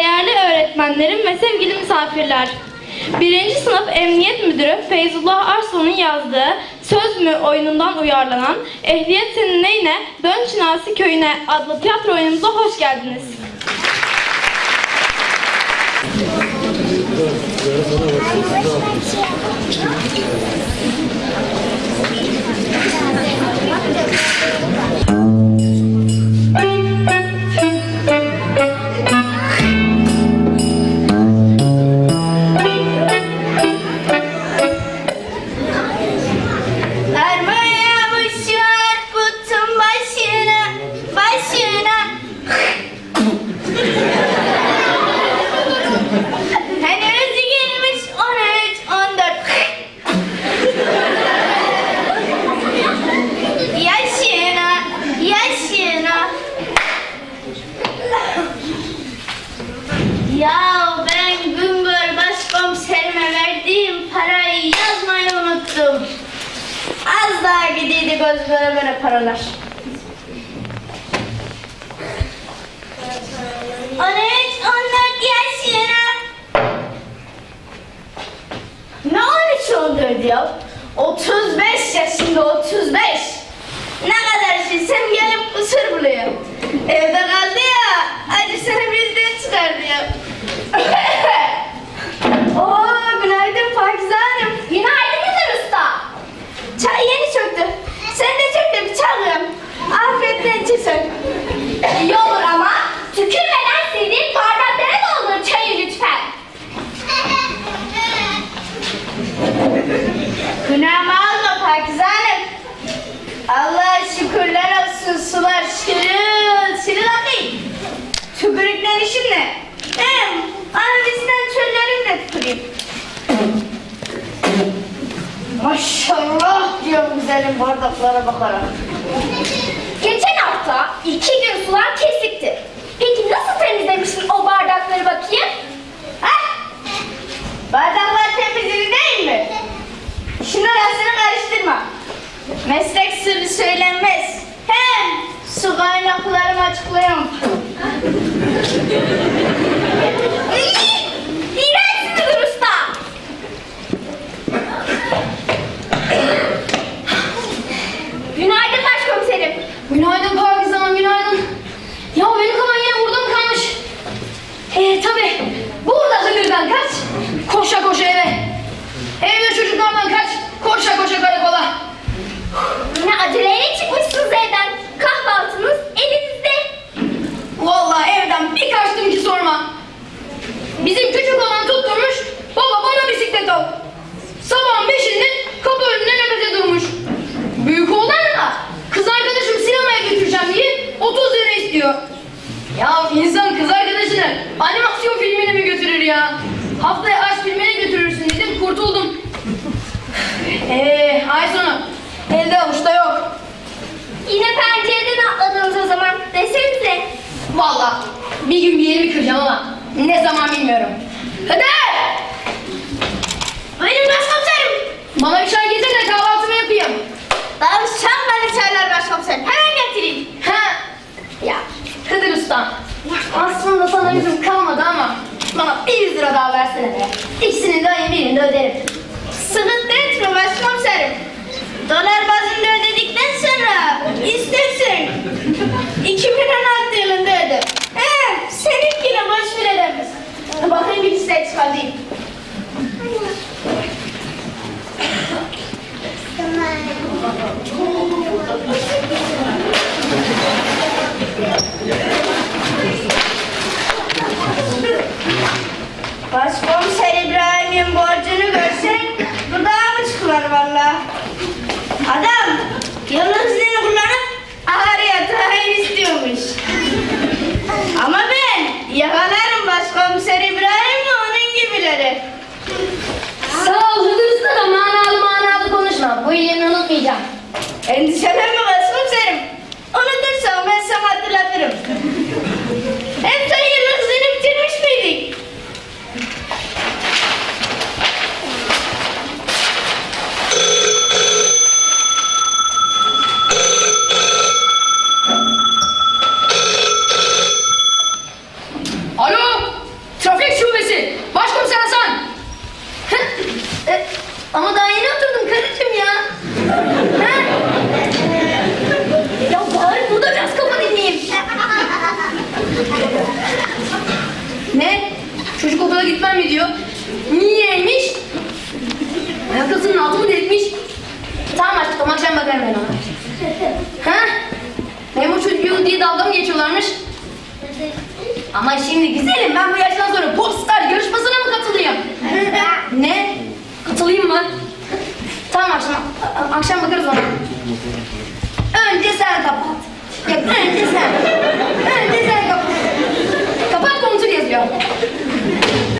Değerli öğretmenlerim ve sevgili misafirler. Birinci sınıf Emniyet Müdürü Feyzullah Arso'nun yazdığı Söz mü oyunundan uyarlanan Ehliyet Senin Neyine Dön Çınarsı Köyüne adlı tiyatro oyunumuza hoş geldiniz. Az daha gidiydi göz göre göre paralar. On üç, on dört yaşına. Ne on üç, on dört ya? Otuz beş yaşında, otuz beş. Ne kadar şişsem gelip kusur buluyor. Evde kaldı ya, acısını bizden çıkardı ya. Çöktü. Sen de çök de bir çalıyorum. Afiyetle içirsin. İyi olur ama tükürmeden sildiğin bardaklara doldur çayı lütfen. Günahımı alma Pakize Hanım. Allah'a şükürler olsun sular şırıl şırıl akıyor. Tükürükler işin ne? Hem annesinden çöllerim de tüküreyim. Maşallah diyorum güzelim bardaklara bakarak. Geçen hafta iki gün sular kesikti. Peki nasıl temizlemişsin o bardakları bakayım? Hah! Bardaklar temizliği değil mi? Şunu arasını karıştırma. Meslek sırrı söylenmez. Hem su kaynaklarımı açıklayamam. Evden. Kahvaltınız elinizde. Vallahi evden bir kaçtım ki sorma. Bizim küçük olan tutturmuş. Baba bana bisiklet al. Sabahın beşinde kapı önünde nöbete durmuş. Büyük oğlan da kız arkadaşım sinemaya götüreceğim diye 30 lira istiyor. Ya insan kız arkadaşını animasyon filmine mi götürür ya? Haftaya Vallahi bir gün bir yerimi kıracağım ama ne zaman bilmiyorum. Hadi! Buyurun başkomiserim. Bana bir çay çıkar Ama daha yeni oturdum karıcığım ya. ha? ya bağır burada biraz kafa dinleyeyim. ne? Çocuk okula gitmem mi diyor? Niyeymiş? Ayakkabısının altı mı delmiş? Tamam aşkım akşam bakarım ben ona. ha? Memo çocuğu diye dalga mı geçiyorlarmış? Ama şimdi güzelim ben bu yaştan sonra popstar yarışmasına mı katılayım? ne? Katılayım mı? Tamam akşam, akşam bakarız ona. Önce sen kapat. Ya önce sen. Önce sen kapat. Kapat komutur yazıyor.